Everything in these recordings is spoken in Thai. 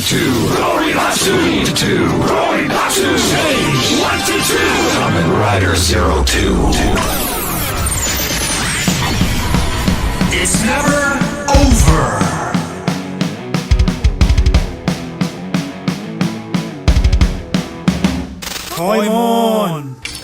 two. Going two. To two. Going two. Change. One to two. Kamen Rider Zero Two. It's never over. ทอยมอน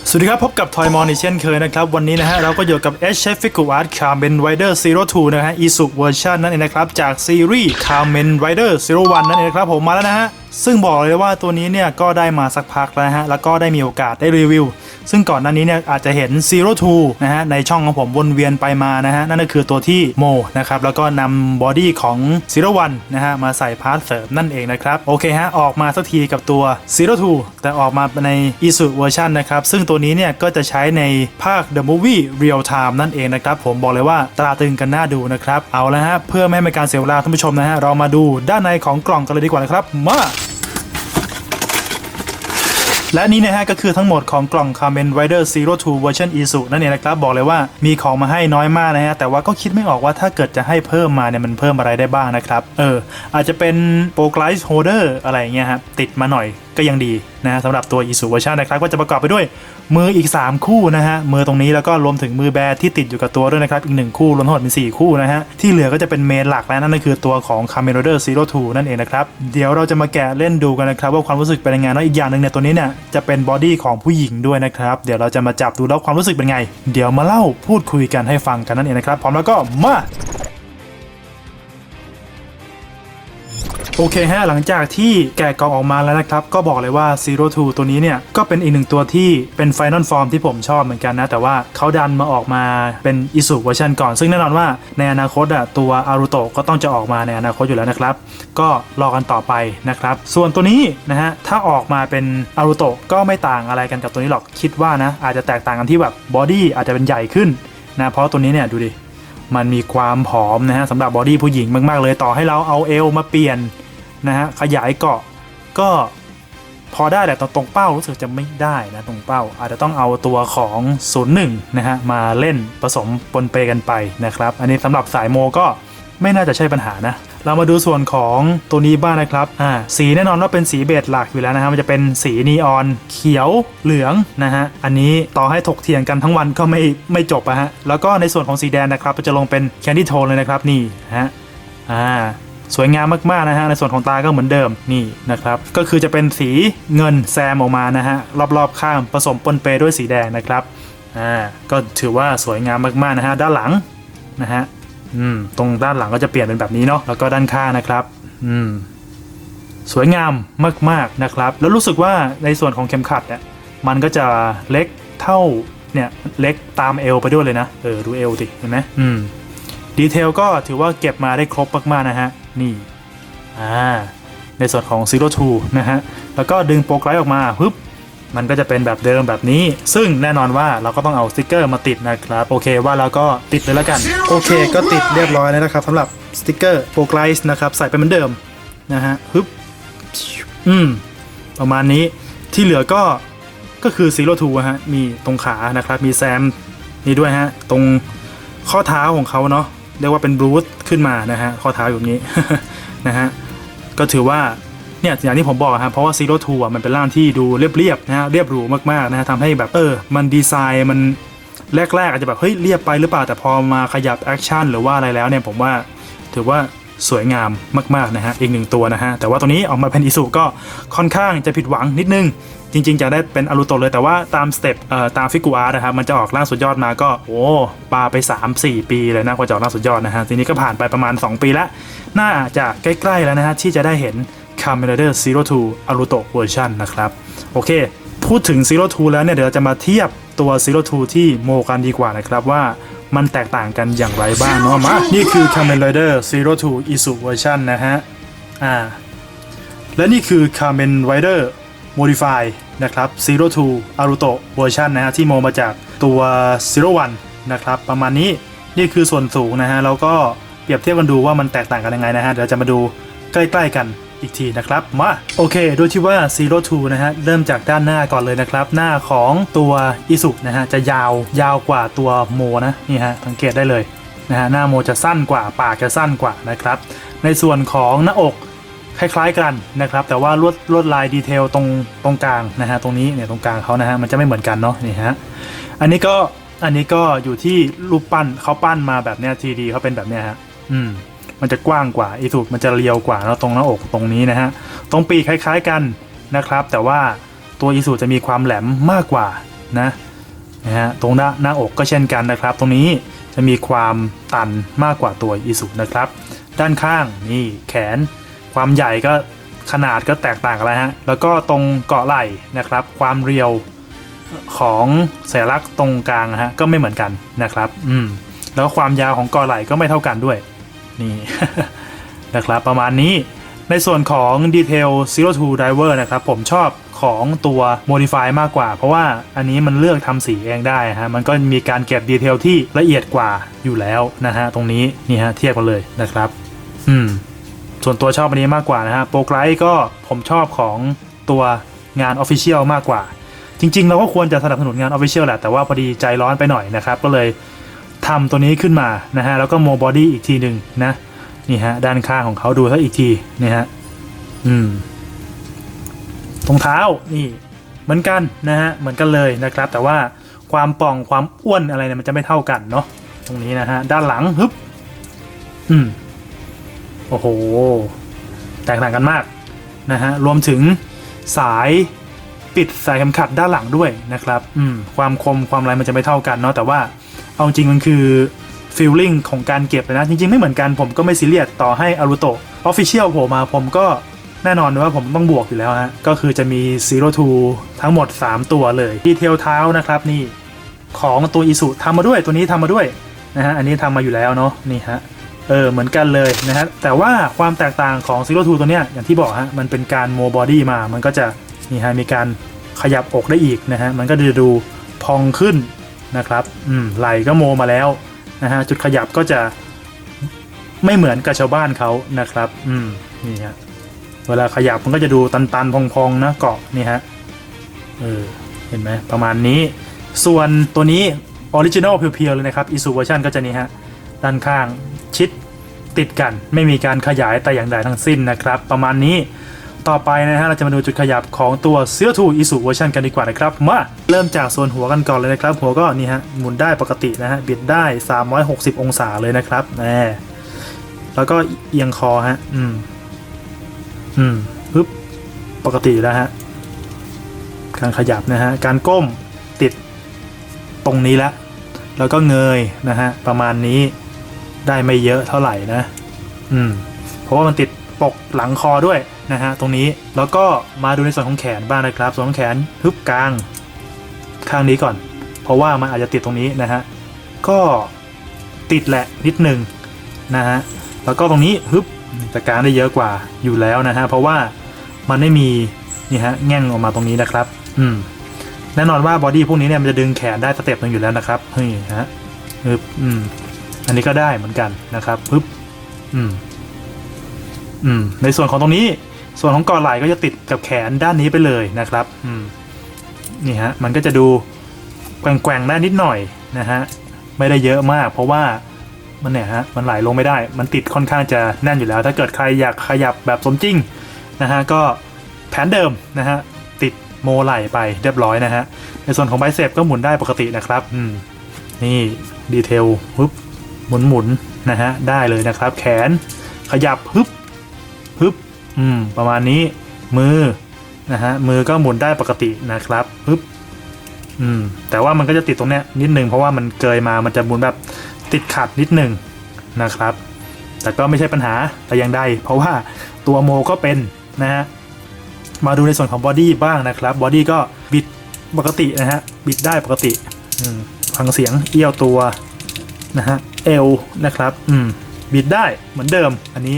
สวัสดีครับ พบกับทอยมอนอีกเช่นเคยนะครับ วันนี้นะฮะ เราก็อยู่กับ H Chef f i g u r Art Carmen Rider Zero Two นะฮะอีสุเวอร์ชันนั่นเองนะครับ จากซีรีส์ Carmen Rider Zero One นั่นเองนะครับผมมาแล้วนะฮะ ซึ่งบอกเลยว่าตัวนี้เนี่ย ก็ได้มาสักพักแล้วฮะ แล้วก็ได้มีโอกาสได้รีวิว ซึ่งก่อนหน้านี้เนี่ย อาจจะเห็น Zero Two นะฮะ ในช่องของผมวนเวียนไปมานะฮะ นั่นก็คือตัวที่โมนะครับแล้วก็นำบอดี้ของ Zero One นะฮะมาใส่พาร์ทเสริมนั่นเองนะครับโอเคฮะออกมาสักทีกับตัว Zero Two แต่ออกมาใน i s u เวอร์ชันนะครับซึ่งตัววนี้เนี่ยก็จะใช้ในภาค The Movie Real Time นั่นเองนะครับผมบอกเลยว่าตราตึงกันน่าดูนะครับ เอาละฮะเพื่อไม่ให้เป็นการเสียเวลาท่านผู้ชมนะฮะเรามาดูด้านในของกล่องกันเลยดีกว่านะครับมาและนี่นะฮะก็คือทั้งหมดของกล่อง Kamen Rider Zero Two Version Isu นั่นเองนะครับบอกเลยว่ามีของมาให้น้อยมากนะฮะแต่ว่าก็คิดไม่ออกว่าถ้าเกิดจะให้เพิ่มมาเนี่ยมันเพิ่มอะไรได้บ้างนะครับ เออ อาจจะเป็น p o g l i z e Holder อะไรเงี้ยครับติดมาหน่อยก็ยังดีนะฮะสำหรับตัว Isu Version นะครับก็จะประกอบไปด้วย มืออีก 3 คู่นะฮะมือตรงนี้แล้วก็รวมถึงมือแบที่ติดอยู่กับตัวด้วยนะครับ อีก 1 คู่รวมทั้งหมดเป็น 4 คู่นะฮะที่เหลือก็จะเป็นเมนหลักแล้วนั่นก็คือตัวของ Kamen Rider Zero Two นั่นเองนะครับ เดี๋ยวเราจะมาแกะเล่นดูกันนะครับ ว่าความรู้สึกเป็นยังไงแล้วอีกอย่างหนึ่งเนี่ยตัวนี้เนี่ยจะเป็นบอดี้ของผู้หญิงด้วยนะครับเดี๋ยวเราจะมาจับดูแล้วความรู้สึกเป็นไง เดี๋ยวมาเล่าพูดคุยกันให้ฟังกันนั่นเองนะครับพร้อมแล้วก็มา โอเคฮะหลังจากที่แกะกล่องออกมาแล้วนะครับ ก็บอกเลยว่า Zero Two ตัวนี้เนี่ย ก็เป็นอีกหนึ่งตัวที่เป็น Final Form ที่ผมชอบเหมือนกันนะ แต่ว่าเขาดันมาออกมาเป็น i s u เวอร์ชันก่อน ซึ่งแน่นอนว่าในอนาคตอะตัวอารุโตะก็ต้องจะออกมาในอนาคตอยู่แล้วนะครับ ก็รอกันต่อไปนะครับ ส่วนตัวนี้นะฮะถ้าออกมาเป็นอารุโตะก็ไม่ต่างอะไรกันกับตัวนี้หรอกคิดว่านะอาจจะแตกต่างกันที่แบบบอดี้อาจจะเป็นใหญ่ขึ้นนะเพราะตัวนี้เนี่ยดูดิมันมีความผอมนะฮะสำหรับบอดี้ผู้หญิงมากๆเลยต่อให้เราเอาเอวมาเปลี่ยน นะฮะขยายเกาะก็พอได้แต่ตรงตรงเป้ารู้สึกจะไม่ได้นะตรงเป้า อาจจะต้องเอาตัวของ 01 นะฮะมาเล่นผสมปนเปกันไปนะครับ อันนี้สำหรับสายโมก็ไม่น่าจะใช่ปัญหานะ เรามาดูส่วนของตัวนี้บ้างนะครับอ่าสีแน่นอนว่าเป็นสีเบจหลักอยู่แล้วนะฮะมันจะเป็นสีนีออนเขียวเหลืองนะฮะอันนี้ต่อให้ถกเถียงกันทั้งวันก็ไม่ไม่จบอะฮะแล้วก็ในส่วนของสีแดงนะครับจะลงเป็นแคนดี้โทนเลยนะครับนี่ฮะอ่า สวยงามมากๆนะฮะในส่วนของตาก็เหมือนเดิมนี่นะครับก็คือจะเป็นสีเงินแซมออกมานะฮะรอบๆข้างผสมปนเปด้วยสีแดงนะครับอ่าก็ถือว่าสวยงามมากๆนะฮะด้านหลังนะฮะอืมตรงด้านหลังก็จะเปลี่ยนเป็นแบบนี้เนาะแล้วก็ด้านข้างนะครับอืมสวยงามมากๆนะครับ แล้วรู้สึกว่าในส่วนของเข็มขัดเนี่ยมันก็จะเล็กเท่าเนี่ยเล็กตามเอวไปด้วยเลยนะเออดูเอวดิเห็นไหมอืมดีเทลก็ถือว่าเก็บมาได้ครบมากๆนะฮะ นี่อ่าในส่วนของ Zero Two นะฮะ แล้วก็ดึงโปรไกด์ออกมาปึ๊บมันก็จะเป็นแบบเดิมแบบนี้ ซึ่งแน่นอนว่าเราก็ต้องเอาสติกเกอร์มาติดนะครับ โอเคว่าเราก็ติดเลยแล้วกัน โอเค ก็ติดเรียบร้อยแล้วนะครับสำหรับสติกเกอร์โปรไกด์นะครับ ใส่ไปเหมือนเดิมนะฮะปึ๊บอืมประมาณนี้ที่เหลือก็ก็คือ Zero Two ฮะมีตรงขานะครับ มีแซมนี่ด้วยฮะ ตรงข้อเท้าของเขาเนาะ เรียกว่าเป็นบรูทขึ้นมานะฮะข้อเท้าอยู่นี้นะฮะก็ถือว่าเนี่ยอย่างที่ผมบอกอะครับเพราะว่า Zero Two อะมันเป็นร่างที่ดูเรียบๆนะฮะเรียบหรูมากๆนะฮะทำให้แบบเออมันดีไซน์มันแรกๆอาจจะแบบเฮ้ยเรียบไปหรือเปล่าแต่พอมาขยับแอคชั่นหรือว่าอะไรแล้วเนี่ยผมว่าถือว่า สวยงามมากๆนะฮะอีกหนึ่งตัวนะฮะแต่ว่าตัวนี้ออกมาเป็นอิสุก็ค่อนข้างจะผิดหวังนิดนึง จริง ๆ จะได้เป็นอารุโตเลยแต่ว่าตามสเต็ปเอ่อตามฟิกูอาร์นะครับมันจะออกล่างสุดยอดมาก็โอ้ปาไป 3-4 ปีเลยนะกว่าจะออกล่างสุดยอดนะฮะทีนี้ก็ผ่านไปประมาณ 2 ปีแล้วน่าจะใกล้ๆแล้วนะฮะที่จะได้เห็น Kamen Rider Zero Two อารุโตเวอร์ชันนะครับโอเค พูดถึง Zero Two แล้วเนี่ยเดี๋ยวเราจะมาเทียบตัว Zero Two ที่โมกันดีกว่านะครับว่า มันแตกต่างกันอย่างไรบ้างเนาะมา นี่คือ Kamen Rider Zero Two Isu เวอร์ชันนะฮะ อ่า และนี่คือ Kamen Rider Modify นะครับ Zero Two Aruto เวอร์ชันนะฮะ ที่โมมาจากตัว Zero One นะครับ ประมาณนี้นี่คือส่วนสูงนะฮะ แล้วก็เปรียบเทียบกันดูว่ามันแตกต่างกันยังไงนะฮะ เดี๋ยวจะมาดูใกล้ ๆ กัน อีกทีนะครับมาโอเคโดยที่ว่า Zero Two นะฮะเริ่มจากด้านหน้าก่อนเลยนะครับ หน้าของตัวอิสุนะฮะจะยาวยาวกว่าตัวโมนะนี่ฮะสังเกตได้เลยนะฮะหน้าโมจะสั้นกว่าปากจะสั้นกว่านะครับ ในส่วนของหน้าอกคล้ายๆกันนะครับ แต่ว่าลวดลวดลายดีเทลตรงตรงกลางนะฮะตรงนี้เนี่ยตรงกลางเขานะฮะมันจะไม่เหมือนกันเนาะนี่ฮะอันนี้ก็อันนี้ก็อยู่ที่รูปปั้นเขาปั้นมาแบบเนี้ยทีดีเขาเป็นแบบเนี้ยฮะอืม มันจะกว้างกว่าอีสุมันจะเรียวกว่าแล้วตรงหน้าอกตรงนี้นะฮะตรงปีกคล้ายๆกันนะครับ แต่ว่าตัวอีสุจะมีความแหลมมากกว่านะนะฮะตรงหน้าหน้าอกก็เช่นกันนะครับ ตรงนี้จะมีความตันมากกว่าตัวอีสุนะครับ ด้านข้างนี่แขน ความใหญ่ก็ขนาดก็แตกต่างกันแล้วฮะแล้วก็ตรงเกาะไหล่นะครับ ความเรียวของสัญลักษณ์ตรงกลางนะฮะก็ไม่เหมือนกันนะครับ อืมแล้วความยาวของเกาะไหล่ก็ไม่เท่ากันด้วย นี่นะครับประมาณนี้ในส่วนของ Detail Zero t o Driver นะครับ ผมชอบของตัว Modify มากกว่า เพราะว่าอันนี้มันเลือกทำสีเองได้ฮะมันก็มีการเก็บดีเทลที่ละเอียดกว่าอยู่แล้วนะฮะตรงนี้นี่ฮะเทียบกันเลยนะครับ อืม ส่วนตัวชอบอันนี้มากกว่านะฮะโปรไกรก็ผมชอบของตัวงาน Official มากกว่า จริง ๆ เราก็ควรจะสนับสนุนงาน Official แหละแต่ว่าพอดีใจร้อนไปหน่อยนะครับ ก็เลย ทำตัวนี้ขึ้นมานะฮะแล้วก็โมบอดี้อีกทีหนึ่งนะนี่ฮะด้านข้างของเขาดูซะอีกทีนี่ฮะอืมรงเท้านี่เหมือนกันนะฮะเหมือนกันเลยนะครับ แต่ว่าความป่องความอ้วนอะไรเนี่ยมันจะไม่เท่ากันเนาะตรงนี้นะฮะด้านหลังฮึบอืมโอ้โห แตกต่างกันมากนะฮะรวมถึงสายปิดสายเข็มขัดด้านหลังด้วยนะครับ อืม ความคมความอะไรมันจะไม่เท่ากันเนาะแต่ว่า เอาจริงมันคือฟีลลิ่งของการเก็บเลยนะ จริง ๆ ไม่เหมือนกันผมก็ไม่ซีเรียสต่อให้อารุโตะออฟฟิเชียลโผล่มาผมก็แน่นอนว่าผมต้องบวกอยู่แล้วฮะ ก็คือจะมี Zero Two ทั้งหมด 3 ตัวเลยดีเทลเท้านะครับนี่ ของตัวอิสุทำมาด้วยตัวนี้ทำมาด้วยนะฮะอันนี้ทำมาอยู่แล้วเนาะนี่ฮะเออเหมือนกันเลยนะฮะแต่ว่าความแตกต่างของ Zero Two ตัวเนี้ยอย่างที่บอกฮะมันเป็นการโมบอดี้มา มันก็จะนี่ฮะมีการขยับอกได้อีกนะฮะมันก็จะดูพองขึ้น นะครับอืมไหลก็โมมาแล้วนะฮะจุดขยับก็จะไม่เหมือนกับชาวบ้านเขานะครับอืมนี่ฮะเวลาขยับมันก็จะดูตันๆพองๆนะเกาะนี่ฮะเออเห็นไหมประมาณนี้ ส่วนตัวนี้ออริจินอลเพียวๆเลยนะครับอีซูเวอร์ชันก็จะนี่ฮะด้านข้างชิดติดกันไม่มีการขยายแต่อย่างใดทั้งสิ้นนะครับ ประมาณนี้ ต่อไปนะฮะเราจะมาดูจุดขยับของตัว Zero Two Isu เวอร์ชันกันดีกว่านะครับมาเริ่มจากส่วนหัวกันก่อนเลยนะครับ หัวก็นี่ฮะหมุนได้ปกตินะฮะบิดได้ 360 องศาเลยนะครับแหมแล้วก็เอียงคอฮะอืมอืมปึ๊บปกติแล้วฮะการขยับนะฮะการก้มติดตรงนี้แล้วแล้วก็เงยนะฮะประมาณนี้ได้ไม่เยอะเท่าไหร่นะ อืมเพราะว่ามันติดปกหลังคอด้วย นะฮะตรงนี้แล้วก็มาดูในส่วนของแขนบ้างนะครับ ส่วนของแขนฮึบกลางข้างนี้ก่อน เพราะว่ามันอาจจะติดตรงนี้นะฮะก็ติดแหละนิดหนึ่งนะฮะแล้วก็ตรงนี้ฮึบจะกลางได้เยอะกว่าอยู่แล้วนะฮะเพราะว่ามันไม่มีนี่ฮะแง่งออกมาตรงนี้นะครับ อืมแน่นอนว่าบอดี้พวกนี้เนี่ยมันจะดึงแขนได้สเต็ปหนึ่งอยู่แล้วนะครับเฮ้ยฮะฮึบอืมอันนี้ก็ได้เหมือนกันนะครับปึ๊บอืมอืมในส่วนของตรงนี้ ส่วนของกอไหล่ก็จะติดกับแขนด้านนี้ไปเลยนะครับนี่ฮะมันก็จะดูแกว่งๆได้นิดหน่อยนะฮะไม่ได้เยอะมาก เพราะว่ามันเนี่ยฮะมันไหลลงไม่ได้ มันติดค่อนข้างจะแน่นอยู่แล้ว ถ้าเกิดใครอยากขยับแบบสมจริงนะฮะก็แผนเดิมนะฮะติดโมไหลไปเรียบร้อยนะฮะในส่วนของไบเซปก็หมุนได้ปกตินะครับอืมนี่ดีเทลปึ๊บหมุนหมุนๆนะฮะได้เลยนะครับ แขนขยับฮึบฮึบ อืมประมาณนี้มือนะฮะมือก็หมุนได้ปกตินะครับฮึบอืมแต่ว่ามันก็จะติดตรงเนี้ยนิดนึงเพราะว่ามันเกยมามันจะหมุนแบบติดขัดนิดนึงนะครับ แต่ก็ไม่ใช่ปัญหาแต่อย่างใดเพราะว่าตัวโมก็เป็นนะฮะมาดูในส่วนของบอดี้บ้างนะครับบอดี้ก็บิดปกตินะฮะบิดได้ปกติฟังเสียงเอี้ยวตัวนะฮะเอวนะครับอืมบิดได้เหมือนเดิม อันนี้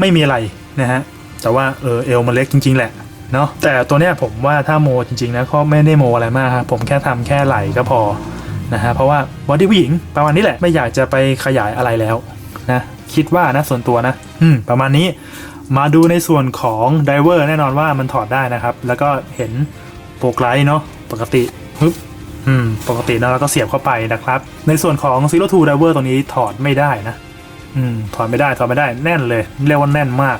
ไม่มีอะไร นะฮะแต่ว่าเออเอวมันเล็กจริง ๆ แหละเนาะแต่ตัวเนี้ยผมว่าถ้าโมจริง ๆ นะก็ไม่ได้โมอะไรมากครับผมแค่ทำแค่ไหลก็พอนะฮะเพราะว่าบอดี้ผู้หญิงประมาณนี้แหละไม่อยากจะไปขยายอะไรแล้วนะคิดว่านะส่วนตัวนะอืมประมาณนี้มาดูในส่วนของไดเวอร์แน่นอนว่ามันถอดได้นะครับ แล้วก็เห็นโปรไกด์เนาะปกติฮึบอืมปกตินะแล้วก็เสียบเข้าไปนะครับ ในส่วนของ Zero Two Diver ตรงนี้ถอดไม่ได้นะ อืมถอดไม่ได้ถอดไม่ได้แน่นเลย เรียกว่าแน่นมาก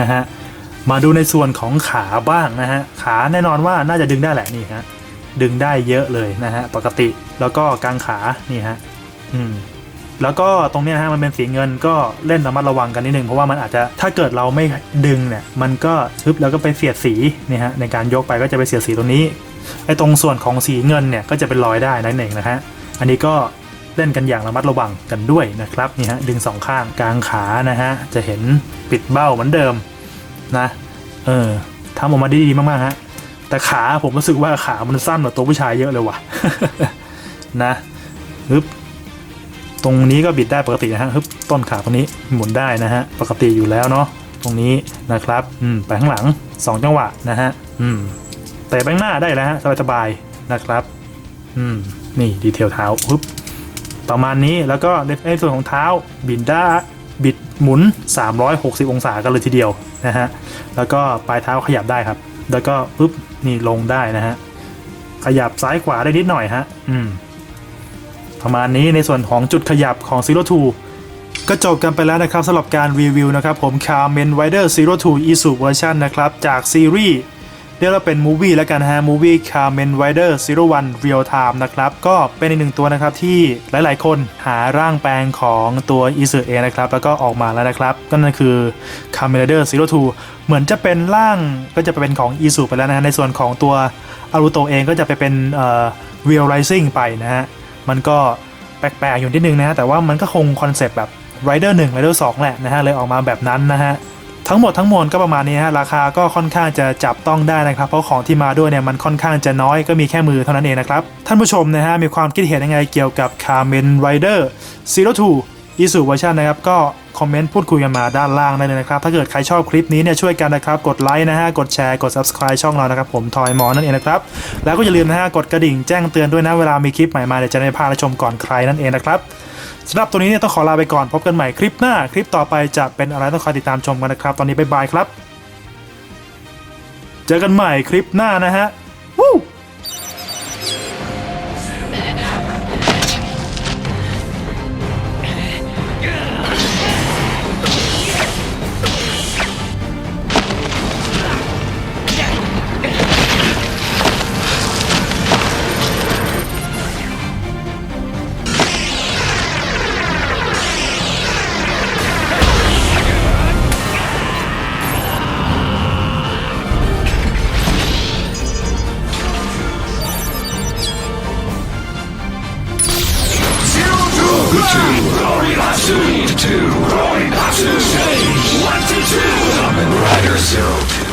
นะฮะมาดูในส่วนของขาบ้างนะฮะขาแน่นอนว่าน่าจะดึงได้แหละนี่ฮะดึงได้เยอะเลยนะฮะปกติแล้วก็กางขานี่ฮะอืมแล้วก็ตรงนี้ฮะมันเป็นสีเงินก็เล่นระมัดระวังกันนิดนึงเพราะว่ามันอาจจะถ้าเกิดเราไม่ดึงเนี่ยมันก็ทึบแล้วก็ไปเสียดสีนี่ฮะในการยกไปก็จะไปเสียดสีตรงนี้ไอ้ตรงส่วนของสีเงินเนี่ยก็จะเป็นรอยได้นั่นเองนะฮะอันนี้ก็ เล่นกันอย่างระมัดระวังกันด้วยนะครับนี่ฮะดึงสองข้างกลางขานะฮะจะเห็นปิดเบ้าเหมือนเดิมนะเออทำออกมาได้ดีมากๆฮะแต่ขาผมรู้สึกว่าขามันสั้นกว่าตัวผู้ชายเยอะเลยว่ะนะฮึบตรงนี้ก็บิดได้ปกตินะฮะฮึบต้นขาตรงนี้หมุนได้นะฮะปกติอยู่แล้วเนาะตรงนี้นะครับอืมไปข้างหลัง 2 จังหวะนะฮะอืมแต่แบงหน้าได้แล้วฮะสบายๆนะครับอืมนี่ดีเทลเท้าฮึบ ประมาณนี้แล้วก็ในส่วนของเท้าบิดได้บิดหมุน 360 องศากันเลยทีเดียวนะฮะแล้วก็ปลายเท้าขยับได้ครับ แล้วก็ปุ๊บนี่ลงได้นะฮะขยับซ้ายขวาได้นิดหน่อยฮะอืมประมาณนี้ในส่วนของจุดขยับของ Zero Two ก็จบกันไปแล้วนะครับสำหรับการรีวิวนะครับผม Carmen Rider Zero Two Isu Version นะครับ จากซีรีส์ เรียกว่าเป็นมูวี่แล้วกันฮะมูวี่ Carmen Rider Zero One Real Time นะครับ ก็เป็นอีกหนึ่งตัวนะครับที่หลายๆ คนหาร่างแปลงของตัว Isu เอนะครับ แล้วก็ออกมาแล้วนะครับก็นั่นคือ Carmen Rider Zero Two เหมือนจะเป็นร่างก็จะไปเป็นของ Isu ไปแล้วนะฮะในส่วนของตัวอารุโตเองก็จะไปเป็นเอ่อ Real Rising ไปนะฮะมันก็แปลกๆอยู่นิดนึงนะฮะแต่ว่ามันก็คงคอนเซปต์แบบ Rider 1 Rider 2แหละนะฮะเลยออกมาแบบนั้นนะฮะ ทั้งหมดทั้งมวลก็ประมาณนี้ฮะราคาก็ค่อนข้างจะจับต้องได้นะครับ เพราะของที่มาด้วยเนี่ยมันค่อนข้างจะน้อยก็มีแค่มือเท่านั้นเองนะครับ ท่านผู้ชมนะฮะมีความคิดเห็นยังไงเกี่ยวกับ Carmen Rider Zero Two อีสูเวอร์ชันนะครับก็คอมเมนต์พูดคุยกันมาด้านล่างได้เลยนะครับ ถ้าเกิดใครชอบคลิปนี้เนี่ยช่วยกันนะครับ กดไลค์นะฮะ กดแชร์ กด subscribe ช่องเรานะครับ ผมทอยมอนั่นเองนะครับ แล้วก็อย่าลืมนะฮะ กดกระดิ่งแจ้งเตือนด้วยนะ เวลามีคลิปใหม่มาเดี๋ยวจะได้พาชมก่อนใครนั่นเองนะครับ สำหรับตัวนี้เนี่ยต้องขอลาไปก่อนพบกันใหม่คลิปหน้า คลิปต่อไปจะเป็นอะไรต้องคอยติดตามชมกันนะครับ ตอนนี้บ๊ายบายครับ เจอกันใหม่คลิปหน้านะฮะ two, two, Rory two, Rory change, one to two, Kamen Rider Zero Two.